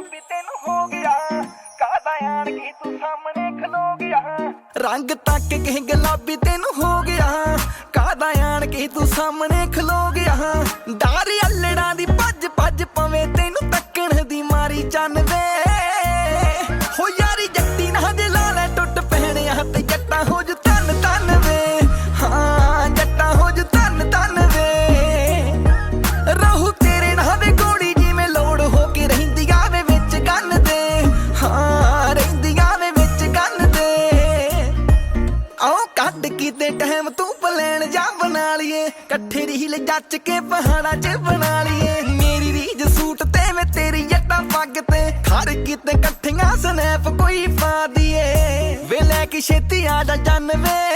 ਗੁਲਾਬੀ ਤੈਨੂੰ ਹੋ ਗਿਆ। ਕਾਦਾ ਆਣ ਕੇ ਤੂੰ ਸਾਹਮਣੇ ਖਲੋ ਗਿਆ? ਰੰਗ ਤੱਕ ਕੇ ਗੁਲਾਬੀ ਤੈਨੂੰ ਹੋ ਗਿਆ। ਕਾਦਾ ਆਣ ਕੇ ਤੂੰ ਸਾਹਮਣੇ ਖਲੋ ਗਿਆ? ਡਾਰ ਅੱਲੜਾਂ ਦੀ ਭੱਜ ਭੱਜ ਪਵੇ ਤੈਨੂੰ ਤੱਕਣ ਦੀ ਮਾਰੀ ਚੰਨ ਵੇ। ਕਿਤੇ ਟਾਈਮ ਤੂੰ ਪਲਾਨ ਜਾ ਬਣਾ ਲਈਏ। ਇਕੱਠੇ ਰੀਲ ਜੱਚ ਕੇ ਪਹਾੜਾਂ 'ਚ ਬਣਾ ਲਈਏ। ਮੇਰੀ ਰੀਜ ਸੂਟ ਤੇ ਮੈਂ ਤੇਰੀ ਜੱਟਾਂ ਪੱਗ ਤੇ। ਖੜ ਕਿਤੇ ਇਕੱਠੀਆਂ ਸਨੈਪ ਕੋਈ ਪਾ ਦਈਏ। ਵੇ ਲੈ ਕੇ ਛੇਤੀ ਆ ਜਾ ਜਨ ਵੇ